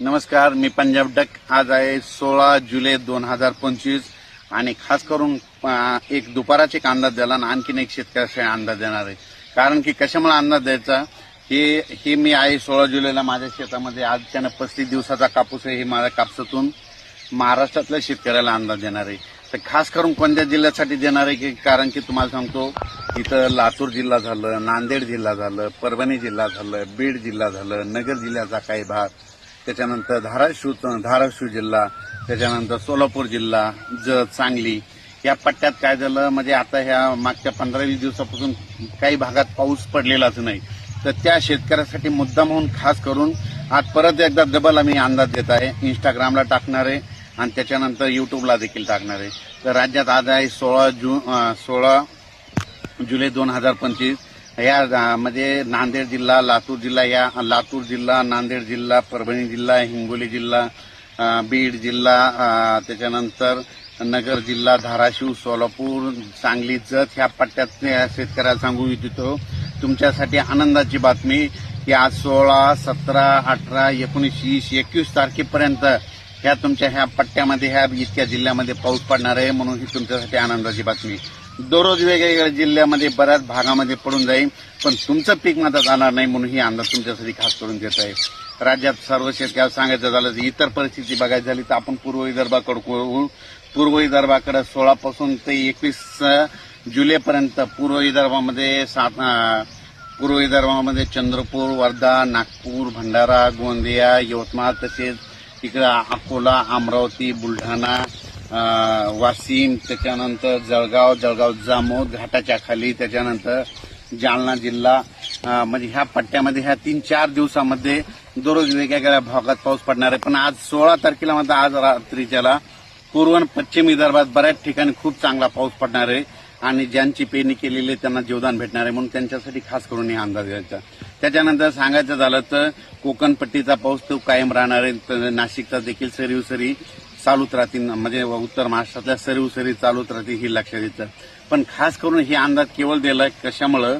नमस्कार मी पंजाब डक. आज आहे सोळा जुलै दोन हजार पंचवीस आणि खास करून एक दुपाराचे एक अंदाज दिला आणि आणखीन एक शेतकऱ्याशी अंदाज देणार आहे. कारण की कशामुळे अंदाज द्यायचा? हे हे मी आहे सोळा जुलैला माझ्या शेतामध्ये. आज त्यानं पस्तीस दिवसाचा कापूस आहे हे माझ्या कापसातून महाराष्ट्रातल्या शेतकऱ्याला अंदाज देणार आहे. तर खास करून कोणत्या जिल्ह्यासाठी देणार आहे? की कारण की तुम्हाला सांगतो इथं लातूर जिल्हा झालं नांदेड जिल्हा झालं परभणी जिल्हा झालं बीड जिल्हा झालं नगर जिल्ह्याचा काही भाग. त्याच्यानंतर धाराशिव धाराशिव जिल्हा त्याच्यानंतर सोलापूर जिल्हा जत सांगली. या पट्ट्यात काय झालं म्हणजे आता ह्या मागच्या पंधरा वीस दिवसापासून काही भागात पाऊस पडलेलाच नाही. तर त्या शेतकऱ्यासाठी मुद्दाम म्हणून खास करून आज परत एकदा डबल आम्ही अंदाज देत आहे. इंस्टाग्रामला टाकणार आहे आणि त्याच्यानंतर युट्यूबला देखील टाकणार आहे. तर राज्यात आज आहे सोळा जून सोळा जुलै दोन हजार पंचवीस. या म्हणजे नांदेड जिल्हा लातूर जिल्हा या लातूर जिल्हा नांदेड जिल्हा परभणी जिल्हा हिंगोली जिल्हा बीड जिल्हा त्याच्यानंतर नगर जिल्हा धाराशिव सोलापूर सांगली जत ह्या पट्ट्यात या शेतकऱ्याला सांगू इच्छितो. तुमच्यासाठी आनंदाची बातमी की आज सोळा सतरा अठरा एकोणीस वीस एकवीस तारखेपर्यंत ह्या तुमच्या ह्या पट्ट्यामध्ये ह्या इतक्या जिल्ह्यामध्ये पाऊस पडणार आहे म्हणून ही तुमच्यासाठी आनंदाची बातमी. दररोज वेगवेगळ्या जिल्ह्यामध्ये बऱ्याच भागामध्ये पडून जाईल पण तुमचं पीक मात्र जाणार नाही म्हणून ही अंदाज तुमच्यासाठी खास करून देत आहे. राज्यात सर्व शेतकऱ्याला सांगायचं झालं तर इतर परिस्थिती बघायची झाली तर आपण पूर्व विदर्भाकडे पूर्व विदर्भाकडे सोळापासून ते एकवीस जुलैपर्यंत पूर्व विदर्भामध्ये सात पूर्व विदर्भामध्ये चंद्रपूर वर्धा नागपूर भंडारा गोंदिया यवतमाळ तसेच इकडं अकोला अमरावती बुलढाणा वाशिम त्याच्यानंतर जळगाव जळगाव जामोद घाटाच्या खाली त्याच्यानंतर जालना जिल्हा म्हणजे ह्या पट्ट्यामध्ये ह्या तीन चार दिवसामध्ये दररोज वेगवेगळ्या भागात पाऊस पडणार आहे. पण आज सोळा तारखेला मात्र आज रात्रीच्याला पूर्व पश्चिम विदर्भात बऱ्याच ठिकाणी खूप चांगला पाऊस पडणार आहे आणि ज्यांची पेरणी केलेली आहे त्यांना जीवदान भेटणार आहे. म्हणून त्यांच्यासाठी खास करून हे अंदाज घ्यायचा. त्याच्यानंतर सांगायचं झालं तर कोकणपट्टीचा पाऊस तो कायम राहणार आहे. तर नाशिकचा देखील सरीवसरी चालूच राहतील. म्हणजे उत्तर महाराष्ट्रातल्या सरीवसरी चालूच राहतील ही लक्षात येतं. पण खास करून हे अंदाज केवळ दिला कशामुळं?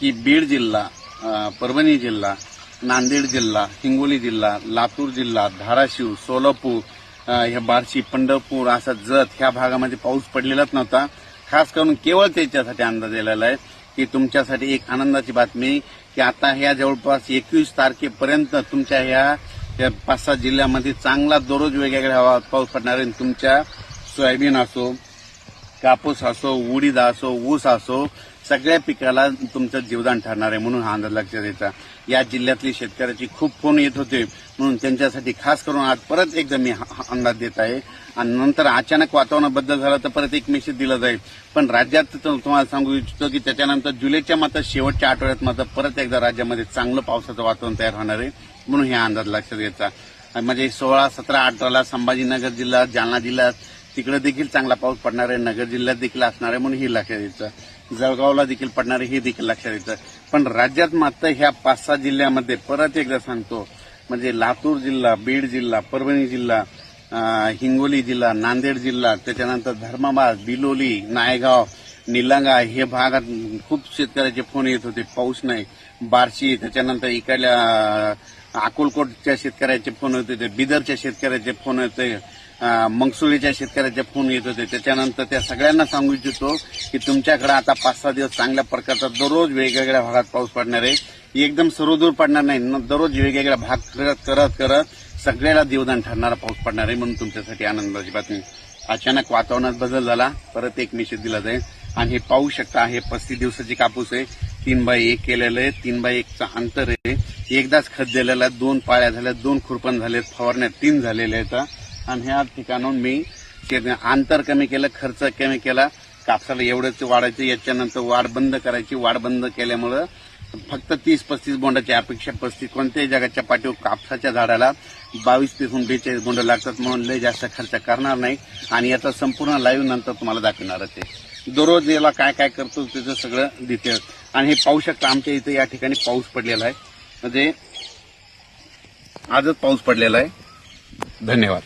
की बीड जिल्हा परभणी जिल्हा नांदेड जिल्हा हिंगोली जिल्हा लातूर जिल्हा धाराशिव सोलापूर ह्या बार्शी पंढरपूर असा जत ह्या भागामध्ये पाऊस पडलेलाच नव्हता. खास करून केवळ त्याच्यासाठी अंदाज दिलेला आहे की तुमच्यासाठी एक आनंदाची बातमी की आता ह्या जवळपास एकवीस तारखेपर्यंत तुमच्या ह्या या पाच सात जिल्ह्यामध्ये चांगला दररोज वेगवेगळ्या हवा पाऊस पडणार आहे आणि तुमच्या सोयाबीन असो कापूस असो उडीद असो ऊस असो सगळ्या पिकाला तुमचं जीवदान ठरणार आहे म्हणून हा अंदाज लक्षात यायचा या जिल्ह्यातली शेतकऱ्याची खूप फोन येत होते. म्हणून त्यांच्यासाठी खास करून आज परत एकदा मी अंदाज देत आहे. आणि नंतर अचानक वातावरणबद्दल झालं तर परत एक मेसेज दिला जाईल. पण राज्यात तर तुम्हाला सांगू इच्छितो की त्याच्यानंतर जुलैच्या मात्र शेवटच्या आठवड्यात मात्र परत एकदा राज्यामध्ये चांगलं पावसाचं वातावरण तयार होणार आहे. म्हणून हे अंदाज लक्षात घ्यायचा म्हणजे सोळा सतरा अठराला संभाजीनगर जिल्हा जालना जिल्ह्यात तिकडे देखील चांगला पाऊस पडणार आहे नगर जिल्ह्यात देखील असणार आहे म्हणून हे लक्षात द्यायचं. जळगावला देखील पडणार आहे हे देखील लक्षात द्यायचं. पण राज्यात मात्र ह्या पाच सहा जिल्ह्यामध्ये परत एकदा सांगतो म्हणजे लातूर जिल्हा बीड जिल्हा परभणी जिल्हा हिंगोली जिल्हा नांदेड जिल्हा त्याच्यानंतर धर्माबाद बिलोली नायगाव निलंगा हे भागात खूप शेतकऱ्याचे फोन येत होते पाऊस नाही. बार्शी त्याच्यानंतर इकडल्या अकोलकोटच्या शेतकऱ्याचे फोन येत होते बिदरच्या शेतकऱ्याचे फोन होते. मंगसुळीच्या शेतकऱ्याचे फोन येत होते. त्याच्यानंतर त्या सगळ्यांना सांगू इच्छितो की तुमच्याकडे आता पाच सहा दिवस चांगल्या प्रकारचा दररोज वेगवेगळ्या भागात पाऊस पडणार आहे. एकदम सर्वदूर पडणार नाही. दररोज वेगवेगळ्या भाग करत करत करत सगळ्याला देवदान ठरणारा पाऊस पडणार आहे म्हणून तुमच्यासाठी आनंदाची बातमी. अचानक वातावरणात बदल झाला. परत एक मेसेज दिला जाईल. आणि हे पाहू शकता हे पस्तीस दिवसाची कापूस आहे. तीन बाय एक केलेलं आहे. तीन बाय एकचं अंतर आहे. एकदाच खत दिलेलं आहे. दोन पाळ्या झाल्या दोन खुरपण झाले फवारण्या तीन झालेल्या आहेत. आणि ह्या ठिकाणाहून मी अंतर कमी केलं खर्च कमी केला. कापसाला एवढंच वाढायचं याच्यानंतर वाढ बंद करायची. वाढ बंद केल्यामुळं फक्त तीस पस्तीस बोंडाची अपेक्षा पस्तीस कोणत्याही जगाच्या पाठीवर कापसाच्या झाडाला बावीस तीसहून बेचाळीस बोंड लागतात म्हणून लय जास्त खर्च करणार नाही. आणि याचा संपूर्ण लाईव्ह नंतर तुम्हाला दाखवणारच आहे दररोज याला काय काय करतो त्याचं सगळं डिटेल आणि हे पाहू शकता आमच्या इथं या ठिकाणी पाऊस पडलेला आहे. म्हणजे आजच पाऊस पडलेला आहे. धन्यवाद.